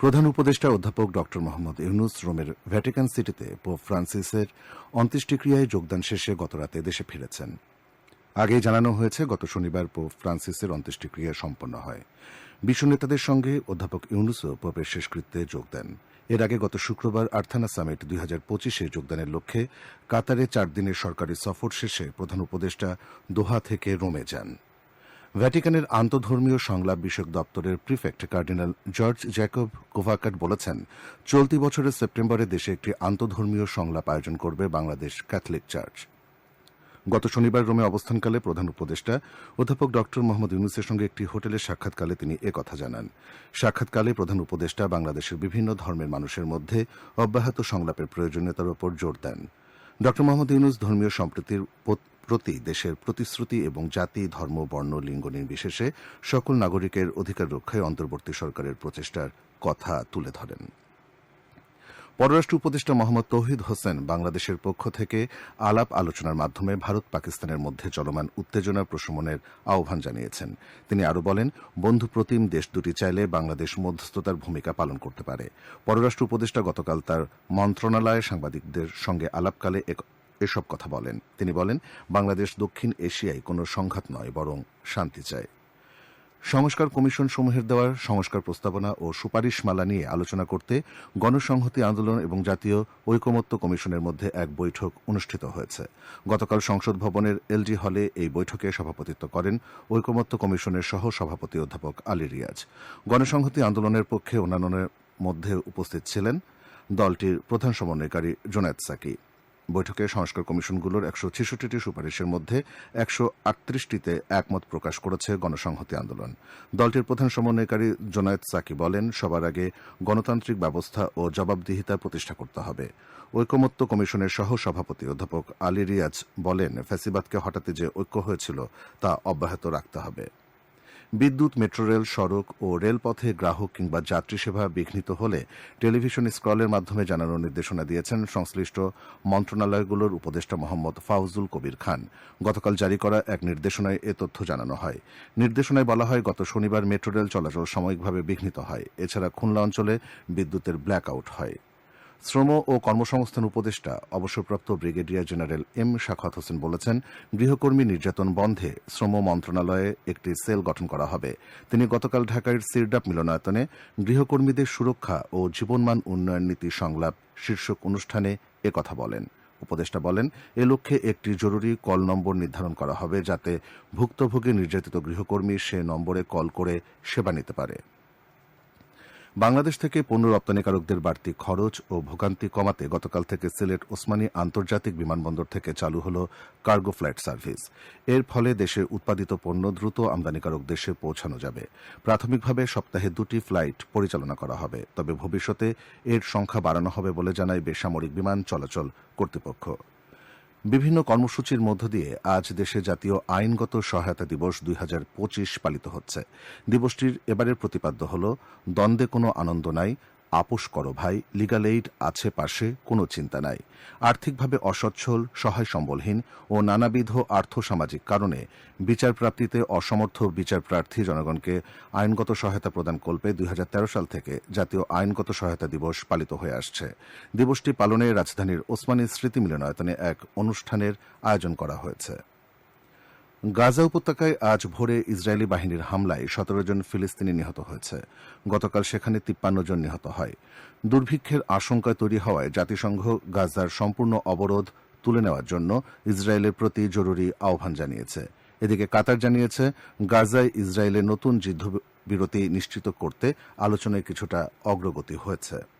প্রধান উপদেষ্টা অধ্যাপক ড মোহাম্মদ ইউনুস রোমের ভ্যাটিকান সিটিতে পোপ ফ্রান্সিসের অন্ত্যেষ্টিক্রিয়ায় যোগদান শেষে গতরাতে দেশে ফিরেছেন। আগেই জানানো হয়েছে, গত শনিবার পোপ ফ্রান্সিসের অন্ত্যেষ্টিক্রিয়া সম্পন্ন হয়। বিশ্ব নেতাদের সঙ্গে অধ্যাপক ইউনুসও পোপের শেষকৃত্যে যোগ দেন। এর আগে গত শুক্রবার আর্থানা সামিট দুই হাজার পঁচিশে যোগদানের লক্ষ্যে কাতারে চার দিনের সরকারি সফর শেষে প্রধান উপদেষ্টা দোহা থেকে রোমে যান। ভ্যাটিকানের আন্তধর্মীয় সংলাপ বিষয়ক দপ্তরের prefect cardinal George Jacob Koovakad বলেছেন, চলতি বছরের সেপ্টেম্বরে দেশে একটি আন্তধর্মীয় সংলাপ আয়োজন করবে বাংলাদেশ ক্যাথলিক চার্চ। গত শনিবার রোমে অবস্থানকালে প্রধান উপদেষ্টা অধ্যাপক ড. মোহাম্মদ ইউনুসের সঙ্গে একটি হোটেলে সাক্ষাৎকালে তিনি একথা জানান। সাক্ষাৎকালে প্রধান উপদেষ্টা বাংলাদেশের বিভিন্ন ধর্মের মানুষের মধ্যে অব্যাহত সংলাপের প্রয়োজনীয়তার উপর জোর দেন। ড. মোহাম্মদ ইউনুস ধর্মীয় সম্প্রীতির প্রতি দেশের প্রতিশ্রুতি এবং জাতি, ধর্ম, বর্ণ, লিঙ্গ নির্বিশেষে সকল নাগরিকের অধিকার রক্ষায় অন্তর্বর্তী সরকারের প্রচেষ্টার কথা তুলে ধরেন। পররাষ্ট্র উপদেষ্টা মোহাম্মদ তৌহিদ হোসেন বাংলাদেশের পক্ষ থেকে আলাপ আলোচনার মাধ্যমে ভারত পাকিস্তানের মধ্যে চলমান উত্তেজনা প্রশমনের আহ্বান জানিয়েছেন। তিনি আরও বলেন, বন্ধু প্রতিম দেশ দুটি চাইলে বাংলাদেশ মধ্যস্থতার ভূমিকা পালন করতে পারে। পররাষ্ট্র উপদেষ্টা গতকাল তার মন্ত্রণালয়ে সাংবাদিকদের সঙ্গে আলাপকালে এসব কথা বলেন। তিনি বলেন, বাংলাদেশ দক্ষিণ এশিয়ায় কোনো সংঘাত নয়, বরং শান্তি চায়। সংস্কার কমিশন সমূহের দেওয়া সংস্কার প্রস্তাবনা ও সুপারিশমালা নিয়ে আলোচনা করতে গণসংহতি আন্দোলন এবং জাতীয় ঐকমত্য কমিশনের মধ্যে এক বৈঠক অনুষ্ঠিত হয়েছে। গতকাল সংসদ ভবনের এলজি হলে এই বৈঠকে সভাপতিত্ব করেন ঐকমত্য কমিশনের সহ সভাপতি অধ্যাপক আলী রিয়াজ। গণসংহতি আন্দোলনের পক্ষে অন্যান্যের মধ্যে উপস্থিত ছিলেন দলটির প্রধান সমন্বয়কারী জোনায়েদ সাকি। বৈঠকে সংস্কার কমিশনগুলোর একশো ছেষট্টিটি সুপারিশের মধ্যে একশো আটত্রিশটিতে একমত প্রকাশ করেছে গণসংহতি আন্দোলন। দলটির প্রধান সমন্বয়কারী জোনায়েদ সাকি বলেন, সবার আগে গণতান্ত্রিক ব্যবস্থা ও জবাবদিহিতা প্রতিষ্ঠা করতে হবে। ঐকমত্য কমিশনের সহ সভাপতি অধ্যাপক আলী রিয়াজ বলেন, ফ্যাসিবাদকে হটাতে যে ঐক্য হয়েছিল তা অব্যাহত রাখতে হবে। বিদ্যুৎ, মেট্রো রেল, সড়ক ও রেলপথে গ্রাহক কিংবা যাত্রী সেবা বিঘ্নিত হলে টেলিভিশন স্ক্রলের মাধ্যমে জানানোর নির্দেশনা দিয়েছেন সংশ্লিষ্ট মন্ত্রণালয়গুলোর উপদেষ্টা মোহাম্মদ ফাউজুল কবির খান। গতকাল জারি করা এক নির্দেশনায় এ তথ্য জানানো হয়। নির্দেশনায় বলা হয়, গত শনিবার মেট্রো রেল চলাচল সাময়িকভাবে বিঘ্নিত হয়। এছাড়া খুলনা অঞ্চলে বিদ্যুতের ব্ল্যাক আউট হয়। শ্রম ও কর্মসংস্থান উপদেষ্টা, অবসরপ্রাপ্ত ব্রিগেডিয়ার জেনারেল এম শাখাত হোসেন বলেছেন, গৃহকর্মী নির্যাতন বন্ধে শ্রম মন্ত্রণালয়ে একটি সেল গঠন করা হবে। তিনি গতকাল ঢাকার সিরডাপ মিলনায়তনে গৃহকর্মীদের সুরক্ষা ও জীবনমান উন্নয়ন নীতি সংলাপ শীর্ষক অনুষ্ঠানে একথা বলেন। উপদেষ্টা বলেন, এ লক্ষ্যে একটি জরুরি কল নম্বর নির্ধারণ করা হবে যাতে ভুক্তভোগী নির্যাতিত গৃহকর্মী সে নম্বরে কল করে সেবা নিতে পারে। বাংলাদেশ থেকে পণ্য রপ্তানিকারকদের বাড়তি খরচ ও ভোগান্তি কমাতে গতকাল থেকে সিলেট ওসমানী আন্তর্জাতিক বিমানবন্দর থেকে চালু হল কার্গো ফ্লাইট সার্ভিস। এর ফলে দেশে উৎপাদিত পণ্য দ্রুত আমদানিকারক দেশে পৌঁছানো যাবে। প্রাথমিকভাবে সপ্তাহে দুটি ফ্লাইট পরিচালনা করা হবে, তবে ভবিষ্যতে এর সংখ্যা বাড়ানো হবে বলে জানায় বেসামরিক বিমান চলাচল কর্তৃপক্ষ। বিভিন্ন কর্মসূচির মধ্য দিয়ে আজ দেশে জাতীয় আইনগত সহায়তা দিবস দুই হাজার পঁচিশ পালিত হচ্ছে। দিবসটির এবারের প্রতিপাদ্য হল, দ্বন্দ্বে কোনো আনন্দ নাই আপোষ করো ভাই লিগাল এইড আছে পাশে, কোনো চিন্তা নাই। আর্থিকভাবে অসচ্ছল সহায় সম্বলহীন ও নানাবিধ আর্থসামাজিক কারণে বিচার প্রাপ্তিতে অসমর্থ বিচারপ্রার্থী জনগণকে আইনগত সহায়তা প্রদান কল্পে দুই হাজার তেরো সাল থেকে জাতীয় আইনগত সহায়তা দিবস পালিত হয়ে আসছে। দিবসটি পালনে রাজধানীর ওসমানী স্মৃতি মিলনায়তনে এক অনুষ্ঠানের আয়োজন করা হয়েছে। গাজা উপত্যকায় আজ ভোরে ইসরায়েলি বাহিনীর হামলায় সতেরো জন ফিলিস্তিনি নিহত হয়েছে। গতকাল সেখানে তিপ্পান্ন জন নিহত হয়। দুর্ভিক্ষের আশঙ্কা তৈরি হওয়ায় জাতিসংঘ গাজার সম্পূর্ণ অবরোধ তুলে নেওয়ার জন্য ইসরায়েলের প্রতি জরুরি আহ্বান জানিয়েছে। এদিকে কাতার জানিয়েছে, গাজায় ইসরায়েলের নতুন যুদ্ধবিরতি নিশ্চিত করতে আলোচনায় কিছুটা অগ্রগতি হয়েছে।